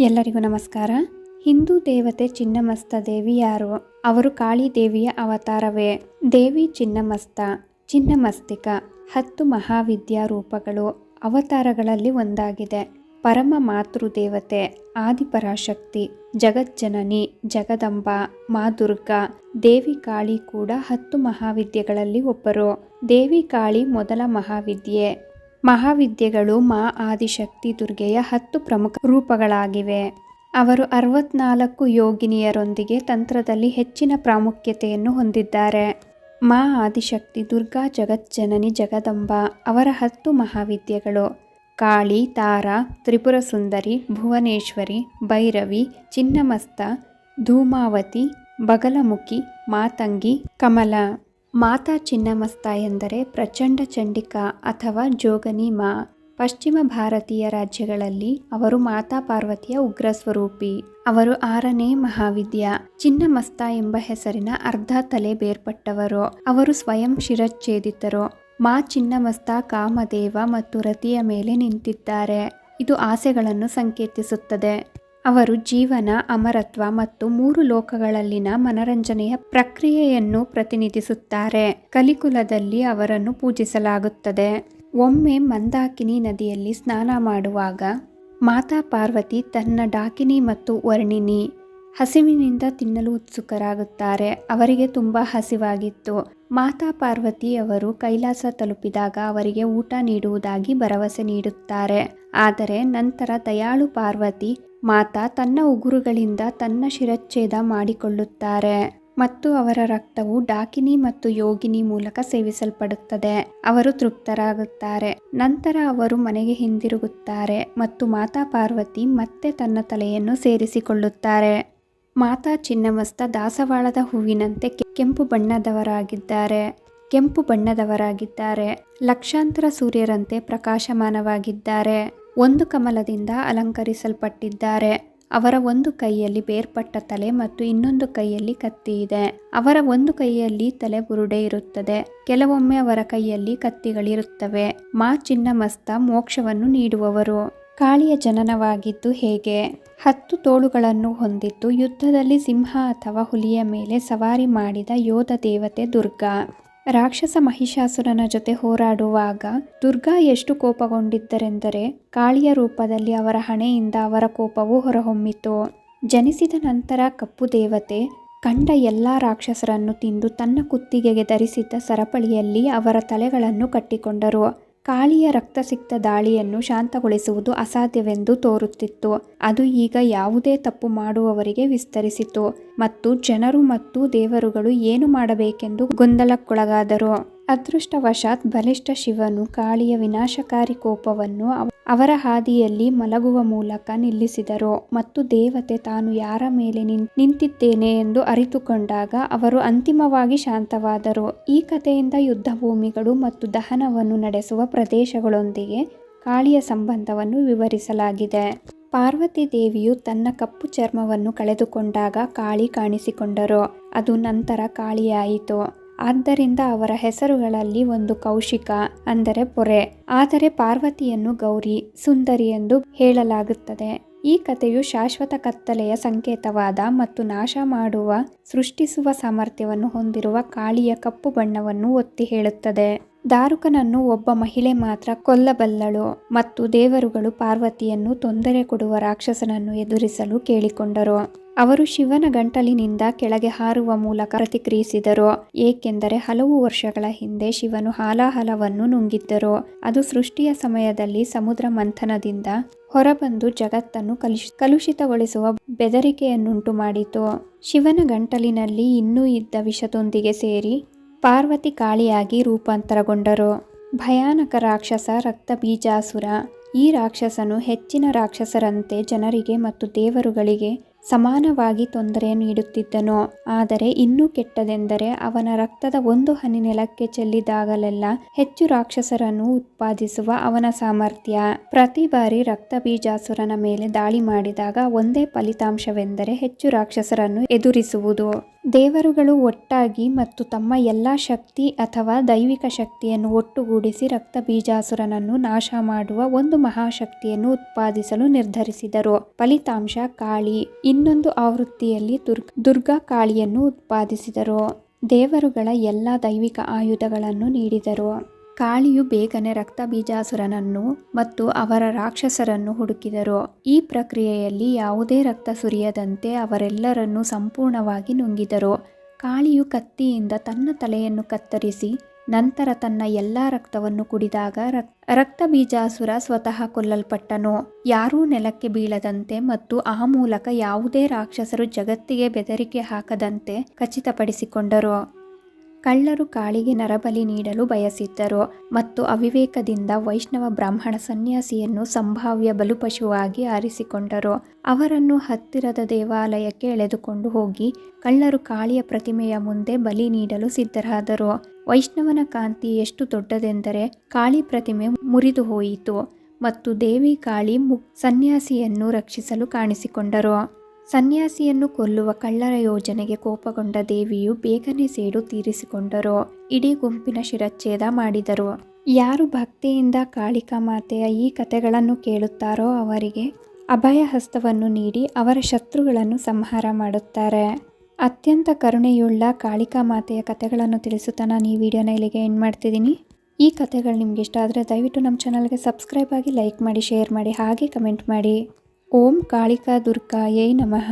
ಎಲ್ಲರಿಗೂ ನಮಸ್ಕಾರ. ಹಿಂದೂ ದೇವತೆ ಚಿನ್ನಮಸ್ತ ದೇವಿ ಯಾರು? ಅವರು ಕಾಳಿ ದೇವಿಯ ಅವತಾರವೇ. ದೇವಿ ಚಿನ್ನಮಸ್ತ, ಚಿನ್ನಮಸ್ತಿಕ, ಹತ್ತು ಮಹಾವಿದ್ಯಾ ರೂಪಗಳು ಅವತಾರಗಳಲ್ಲಿ ಒಂದಾಗಿದೆ. ಪರಮ ಮಾತೃ ದೇವತೆ, ಆದಿಪರಾಶಕ್ತಿ, ಜಗಜ್ಜನನಿ, ಜಗದಂಬ, ಮಾ ದುರ್ಗಾ, ದೇವಿ ಕಾಳಿ ಕೂಡ ಹತ್ತು ಮಹಾವಿದ್ಯೆಗಳಲ್ಲಿ ಒಬ್ಬರು. ದೇವಿ ಕಾಳಿ ಮೊದಲ ಮಹಾವಿದ್ಯೆ. ಮಹಾವಿದ್ಯೆಗಳು ಮಾ ಆದಿಶಕ್ತಿ ದುರ್ಗೆಯ ಹತ್ತು ಪ್ರಮುಖ ರೂಪಗಳಾಗಿವೆ. ಅವರು ಅರವತ್ನಾಲ್ಕು ಯೋಗಿನಿಯರೊಂದಿಗೆ ತಂತ್ರದಲ್ಲಿ ಹೆಚ್ಚಿನ ಪ್ರಾಮುಖ್ಯತೆಯನ್ನು ಹೊಂದಿದ್ದಾರೆ. ಮಾ ಆದಿಶಕ್ತಿ ದುರ್ಗಾ ಜಗಜ್ಜನನಿ ಜಗದಂಬ ಅವರ ಹತ್ತು ಮಹಾವಿದ್ಯೆಗಳು ಕಾಳಿ, ತಾರ, ತ್ರಿಪುರ ಸುಂದರಿ, ಭುವನೇಶ್ವರಿ, ಭೈರವಿ, ಚಿನ್ನಮಸ್ತ, ಧೂಮಾವತಿ, ಬಗಲಮುಖಿ, ಮಾತಂಗಿ, ಕಮಲ. ಮಾತಾ ಚಿನ್ನಮಸ್ತ ಎಂದರೆ ಪ್ರಚಂಡ ಚಂಡಿಕಾ ಅಥವಾ ಜೋಗನಿ ಮಾ. ಪಶ್ಚಿಮ ಭಾರತೀಯ ರಾಜ್ಯಗಳಲ್ಲಿ ಅವರು ಮಾತಾ ಪಾರ್ವತಿಯ ಉಗ್ರ ಸ್ವರೂಪಿ. ಅವರು ಆರನೇ ಮಹಾವಿದ್ಯ. ಚಿನ್ನಮಸ್ತ ಎಂಬ ಹೆಸರಿನ ಅರ್ಧ ತಲೆ ಬೇರ್ಪಟ್ಟವರು. ಅವರು ಸ್ವಯಂ ಶಿರಚ್ಛೇದಿತರು. ಮಾ ಚಿನ್ನಮಸ್ತ ಕಾಮದೇವ ಮತ್ತು ರತಿಯ ಮೇಲೆ ನಿಂತಿದ್ದಾರೆ. ಇದು ಆಸೆಗಳನ್ನು ಸಂಕೇತಿಸುತ್ತದೆ. ಅವರು ಜೀವನ, ಅಮರತ್ವ ಮತ್ತು ಮೂರು ಲೋಕಗಳಲ್ಲಿನ ಮನರಂಜನೆಯ ಪ್ರಕ್ರಿಯೆಯನ್ನು ಪ್ರತಿನಿಧಿಸುತ್ತಾರೆ. ಕಲಿಕುಲದಲ್ಲಿ ಅವರನ್ನು ಪೂಜಿಸಲಾಗುತ್ತದೆ. ಒಮ್ಮೆ ಮಂದಾಕಿನಿ ನದಿಯಲ್ಲಿ ಸ್ನಾನ ಮಾಡುವಾಗ ಮಾತಾ ಪಾರ್ವತಿ ತನ್ನ ಡಾಕಿನಿ ಮತ್ತು ವರ್ಣಿನಿ ಹಸಿವಿನಿಂದ ತಿನ್ನಲು ಉತ್ಸುಕರಾಗುತ್ತಾರೆ. ಅವರಿಗೆ ತುಂಬ ಹಸಿವಾಗಿತ್ತು. ಮಾತಾ ಪಾರ್ವತಿ ಅವರು ಕೈಲಾಸ ತಲುಪಿದಾಗ ಅವರಿಗೆ ಊಟ ನೀಡುವುದಾಗಿ ಭರವಸೆ ನೀಡುತ್ತಾರೆ. ಆದರೆ ನಂತರ ದಯಾಳು ಪಾರ್ವತಿ ಮಾತಾ ತನ್ನ ಉಗುರುಗಳಿಂದ ತನ್ನ ಶಿರಚ್ಛೇದ ಮಾಡಿಕೊಳ್ಳುತ್ತಾರೆ. ಮತ್ತು ಅವರ ರಕ್ತವು ಡಾಕಿನಿ ಮತ್ತು ಯೋಗಿನಿ ಮೂಲಕ ಸೇವಿಸಲ್ಪಡುತ್ತದೆ. ಅವರು ತೃಪ್ತರಾಗುತ್ತಾರೆ. ನಂತರ ಅವರು ಮನೆಗೆ ಹಿಂದಿರುಗುತ್ತಾರೆ ಮತ್ತು ಮಾತಾ ಪಾರ್ವತಿ ಮತ್ತೆ ತನ್ನ ತಲೆಯನ್ನು ಸೇರಿಸಿಕೊಳ್ಳುತ್ತಾರೆ. ಮಾತಾ ಚಿನ್ನಮಸ್ತ ದಾಸವಾಳದ ಹೂವಿನಂತೆ ಕೆಂಪು ಬಣ್ಣದವರಾಗಿದ್ದಾರೆ. ಕೆಂಪು ಬಣ್ಣದವರಾಗಿದ್ದಾರೆ. ಲಕ್ಷಾಂತರ ಸೂರ್ಯರಂತೆ ಪ್ರಕಾಶಮಾನವಾಗಿದ್ದಾರೆ. ಒಂದು ಕಮಲದಿಂದ ಅಲಂಕರಿಸಲ್ಪಟ್ಟಿದ್ದಾರೆ. ಅವರ ಒಂದು ಕೈಯಲ್ಲಿ ಬೇರ್ಪಟ್ಟ ತಲೆ ಮತ್ತು ಇನ್ನೊಂದು ಕೈಯಲ್ಲಿ ಕತ್ತಿ ಇದೆ. ಅವರ ಒಂದು ಕೈಯಲ್ಲಿ ತಲೆ ಬುರುಡೆ ಇರುತ್ತದೆ. ಕೆಲವೊಮ್ಮೆ ಅವರ ಕೈಯಲ್ಲಿ ಕತ್ತಿಗಳಿರುತ್ತವೆ. ಮಾ ಚಿನ್ನಮಸ್ತ ಮೋಕ್ಷವನ್ನು ನೀಡುವವರು. ಕಾಳಿಯ ಜನನವಾಗಿದ್ದು ಹೇಗೆ? ಹತ್ತು ತೋಳುಗಳನ್ನು ಹೊಂದಿದ್ದು ಯುದ್ಧದಲ್ಲಿ ಸಿಂಹ ಅಥವಾ ಹುಲಿಯ ಮೇಲೆ ಸವಾರಿ ಮಾಡಿದ ಯೋಧ ದೇವತೆ ದುರ್ಗಾ. ರಾಕ್ಷಸ ಮಹಿಷಾಸುರನ ಜೊತೆ ಹೋರಾಡುವಾಗ ದುರ್ಗಾ ಎಷ್ಟು ಕೋಪಗೊಂಡಿದ್ದರೆಂದರೆ ಕಾಳಿಯ ರೂಪದಲ್ಲಿ ಅವರ ಹಣೆಯಿಂದ ಅವರ ಕೋಪವು ಹೊರಹೊಮ್ಮಿತು. ಜನಿಸಿದ ನಂತರ ಕಪ್ಪು ದೇವತೆ ಕಂಡ ಎಲ್ಲ ರಾಕ್ಷಸರನ್ನು ತಿಂದು ತನ್ನ ಕುತ್ತಿಗೆಗೆ ಧರಿಸಿದ್ದ ಸರಪಳಿಯಲ್ಲಿ ಅವರ ತಲೆಗಳನ್ನು ಕಟ್ಟಿಕೊಂಡರು. ಕಾಳಿಯ ರಕ್ತಸಿಕ್ತ ದಾಳಿಯನ್ನು ಶಾಂತಗೊಳಿಸುವುದು ಅಸಾಧ್ಯವೆಂದು ತೋರುತ್ತಿತ್ತು. ಅದು ಈಗ ಯಾವುದೇ ತಪ್ಪು ಮಾಡುವವರಿಗೆ ವಿಸ್ತರಿಸಿತು. ಮತ್ತು ಜನರು ಮತ್ತು ದೇವರುಗಳು ಏನು ಮಾಡಬೇಕೆಂದು ಗೊಂದಲಕ್ಕೊಳಗಾದರು. ಅದೃಷ್ಟವಶಾತ್ ಬಲಿಷ್ಠ ಶಿವನು ಕಾಳಿಯ ವಿನಾಶಕಾರಿ ಕೋಪವನ್ನು ಅವರ ಹಾದಿಯಲ್ಲಿ ಮಲಗುವ ಮೂಲಕ ನಿಲ್ಲಿಸಿದರು. ಮತ್ತು ದೇವತೆ, ತಾನು ಯಾರ ಮೇಲೆ ನಿಂತಿದ್ದೇನೆ ಎಂದು ಅರಿತುಕೊಂಡಾಗ ಅವರು ಅಂತಿಮವಾಗಿ ಶಾಂತವಾದರು. ಈ ಕಥೆಯಿಂದ ಯುದ್ಧ ಭೂಮಿಗಳು ಮತ್ತು ದಹನವನ್ನು ನಡೆಸುವ ಪ್ರದೇಶಗಳೊಂದಿಗೆ ಕಾಳಿಯ ಸಂಬಂಧವನ್ನು ವಿವರಿಸಲಾಗಿದೆ. ಪಾರ್ವತಿ ದೇವಿಯು ತನ್ನ ಕಪ್ಪು ಚರ್ಮವನ್ನು ಕಳೆದುಕೊಂಡಾಗ ಕಾಳಿ ಕಾಣಿಸಿಕೊಂಡರು. ಅದು ನಂತರ ಕಾಳಿಯಾಯಿತು. ಆದ್ದರಿಂದ ಅವರ ಹೆಸರುಗಳಲ್ಲಿ ಒಂದು ಕೌಶಿಕ, ಅಂದರೆ ಪೊರೆ, ಆದರೆ ಪಾರ್ವತಿಯನ್ನು ಗೌರಿ, ಸುಂದರಿ ಎಂದು ಹೇಳಲಾಗುತ್ತದೆ. ಈ ಕಥೆಯು ಶಾಶ್ವತ ಕತ್ತಲೆಯ ಸಂಕೇತವಾದ ಮತ್ತು ನಾಶ ಮಾಡುವ, ಸೃಷ್ಟಿಸುವ ಸಾಮರ್ಥ್ಯವನ್ನು ಹೊಂದಿರುವ ಕಾಳಿಯ ಕಪ್ಪು ಬಣ್ಣವನ್ನು ಒತ್ತಿ ಹೇಳುತ್ತದೆ. ದಾರುಕನನ್ನು ಒಬ್ಬ ಮಹಿಳೆ ಮಾತ್ರ ಕೊಲ್ಲಬಲ್ಲಳು ಮತ್ತು ದೇವರುಗಳು ಪಾರ್ವತಿಯನ್ನು ತೊಂದರೆ ಕೊಡುವ ರಾಕ್ಷಸನನ್ನು ಎದುರಿಸಲು ಕೇಳಿಕೊಂಡರು. ಅವರು ಶಿವನ ಗಂಟಲಿನಿಂದ ಕೆಳಗೆ ಹಾರುವ ಮೂಲಕ ಪ್ರತಿಕ್ರಿಯಿಸಿದರು, ಏಕೆಂದರೆ ಹಲವು ವರ್ಷಗಳ ಹಿಂದೆ ಶಿವನು ಹಾಲಾಹಲವನ್ನು ನುಂಗಿದ್ದರು. ಅದು ಸೃಷ್ಟಿಯ ಸಮಯದಲ್ಲಿ ಸಮುದ್ರ ಮಂಥನದಿಂದ ಹೊರಬಂದು ಜಗತ್ತನ್ನು ಕಲುಷ್, ಕಲುಷಿತಗೊಳಿಸುವ ಬೆದರಿಕೆಯನ್ನುಂಟು ಮಾಡಿತು ಶಿವನ ಗಂಟಲಿನಲ್ಲಿ ಇನ್ನೂ ಇದ್ದ ವಿಷದೊಂದಿಗೆ ಸೇರಿ ಪಾರ್ವತಿ ಕಾಳಿಯಾಗಿ ರೂಪಾಂತರಗೊಂಡರು. ಭಯಾನಕ ರಾಕ್ಷಸ ರಕ್ತ ಬೀಜಾಸುರ. ಈ ರಾಕ್ಷಸನು ಹೆಚ್ಚಿನ ರಾಕ್ಷಸರಂತೆ ಜನರಿಗೆ ಮತ್ತು ದೇವರುಗಳಿಗೆ ಸಮಾನವಾಗಿ ತೊಂದರೆ ನೀಡುತ್ತಿದ್ದನು. ಆದರೆ ಇನ್ನೂ ಕೆಟ್ಟದೆಂದರೆ ಅವನ ರಕ್ತದ ಒಂದು ಹನಿ ನೆಲಕ್ಕೆ ಚೆಲ್ಲಿದಾಗಲೆಲ್ಲ ಹೆಚ್ಚು ರಾಕ್ಷಸರನ್ನು ಉತ್ಪಾದಿಸುವ ಅವನ ಸಾಮರ್ಥ್ಯ. ಪ್ರತಿ ಬಾರಿ ರಕ್ತ ಬೀಜಾಸುರನ ಮೇಲೆ ದಾಳಿ ಮಾಡಿದಾಗ ಒಂದೇ ಫಲಿತಾಂಶವೆಂದರೆ ಹೆಚ್ಚು ರಾಕ್ಷಸರನ್ನು ಎದುರಿಸುವುದು. ದೇವರುಗಳು ಒಟ್ಟಾಗಿ ಮತ್ತು ತಮ್ಮ ಎಲ್ಲ ಶಕ್ತಿ ಅಥವಾ ದೈವಿಕ ಶಕ್ತಿಯನ್ನು ಒಟ್ಟುಗೂಡಿಸಿ ರಕ್ತ ಬೀಜಾಸುರನನ್ನು ನಾಶ ಮಾಡುವ ಒಂದು ಮಹಾಶಕ್ತಿಯನ್ನು ಉತ್ಪಾದಿಸಲು ನಿರ್ಧರಿಸಿದರು. ಫಲಿತಾಂಶ ಕಾಳಿ. ಇನ್ನೊಂದು ಆವೃತ್ತಿಯಲ್ಲಿ ದುರ್ಗ, ದುರ್ಗಾ ಕಾಳಿಯನ್ನು ಉತ್ಪಾದಿಸಿದರು. ದೇವರುಗಳ ಎಲ್ಲ ದೈವಿಕ ಆಯುಧಗಳನ್ನು ನೀಡಿದರು. ಕಾಳಿಯು ಬೇಗನೆ ರಕ್ತ ಬೀಜಾಸುರನನ್ನು ಮತ್ತು ಅವರ ರಾಕ್ಷಸರನ್ನು ಹುಡುಕಿದರು. ಈ ಪ್ರಕ್ರಿಯೆಯಲ್ಲಿ ಯಾವುದೇ ರಕ್ತ ಸುರಿಯದಂತೆ ಅವರೆಲ್ಲರನ್ನೂ ಸಂಪೂರ್ಣವಾಗಿ ನುಂಗಿದರು. ಕಾಳಿಯು ಕತ್ತಿಯಿಂದ ತನ್ನ ತಲೆಯನ್ನು ಕತ್ತರಿಸಿ ನಂತರ ತನ್ನ ಎಲ್ಲ ರಕ್ತವನ್ನು ಕುಡಿದಾಗ ರಕ್ತ ಬೀಜಾಸುರ ಸ್ವತಃ ಕೊಲ್ಲಲ್ಪಟ್ಟನು. ಯಾರೂ ನೆಲಕ್ಕೆ ಬೀಳದಂತೆ ಮತ್ತು ಆ ಮೂಲಕ ಯಾವುದೇ ರಾಕ್ಷಸರು ಜಗತ್ತಿಗೆ ಬೆದರಿಕೆ ಹಾಕದಂತೆ ಖಚಿತಪಡಿಸಿಕೊಂಡರು. ಕಳ್ಳರು ಕಾಳಿಗೆ ನರಬಲಿ ನೀಡಲು ಬಯಸಿದ್ದರು ಮತ್ತು ಅವಿವೇಕದಿಂದ ವೈಷ್ಣವ ಬ್ರಾಹ್ಮಣ ಸನ್ಯಾಸಿಯನ್ನು ಸಂಭಾವ್ಯ ಬಲುಪಶುವಾಗಿ ಆರಿಸಿಕೊಂಡರು. ಅವರನ್ನು ಹತ್ತಿರದ ದೇವಾಲಯಕ್ಕೆ ಎಳೆದುಕೊಂಡು ಹೋಗಿ ಕಳ್ಳರು ಕಾಳಿಯ ಪ್ರತಿಮೆಯ ಮುಂದೆ ಬಲಿ ನೀಡಲು ಸಿದ್ಧರಾದರು. ವೈಷ್ಣವನ ಕಾಂತಿ ಎಷ್ಟು ದೊಡ್ಡದೆಂದರೆ ಕಾಳಿ ಪ್ರತಿಮೆ ಮುರಿದು ಹೋಯಿತು ಮತ್ತು ದೇವಿ ಕಾಳಿ ಮು ಸನ್ಯಾಸಿಯನ್ನು ರಕ್ಷಿಸಲು ಕಾಣಿಸಿಕೊಂಡರು. ಸನ್ಯಾಸಿಯನ್ನು ಕೊಲ್ಲುವ ಕಳ್ಳರ ಯೋಜನೆಗೆ ಕೋಪಗೊಂಡ ದೇವಿಯು ಬೇಗನೆ ಸೇಡು ತೀರಿಸಿಕೊಂಡರು. ಇಡೀ ಗುಂಪಿನ ಶಿರಚ್ಛೇದ ಮಾಡಿದರು. ಯಾರು ಭಕ್ತಿಯಿಂದ ಕಾಳಿಕಾ ಮಾತೆಯ ಈ ಕಥೆಗಳನ್ನು ಕೇಳುತ್ತಾರೋ ಅವರಿಗೆ ಅಭಯ ಹಸ್ತವನ್ನು ನೀಡಿ ಅವರ ಶತ್ರುಗಳನ್ನು ಸಂಹಾರ ಮಾಡುತ್ತಾರೆ. ಅತ್ಯಂತ ಕರುಣೆಯುಳ್ಳ ಕಾಳಿಕಾ ಮಾತೆಯ ಕಥೆಗಳನ್ನು ತಿಳಿಸುತ್ತಾ ನಾನು ಈ ವಿಡಿಯೋನ ಇಲ್ಲಿಗೆ ಎಂಡ್ ಮಾಡ್ತಿದ್ದೀನಿ. ಈ ಕಥೆಗಳು ನಿಮ್ಗೆ ಇಷ್ಟ ಆದರೆ ದಯವಿಟ್ಟು ನಮ್ಮ ಚಾನಲ್ಗೆ ಸಬ್ಸ್ಕ್ರೈಬ್ ಆಗಿ ಲೈಕ್ ಮಾಡಿ ಶೇರ್ ಮಾಡಿ, ಹಾಗೆ ಕಮೆಂಟ್ ಮಾಡಿ. ಓಂ ಕಾಳಿಕಾ ದುರ್ಗಾ ದುರ್ಗಾಯೈ ನಮಃ.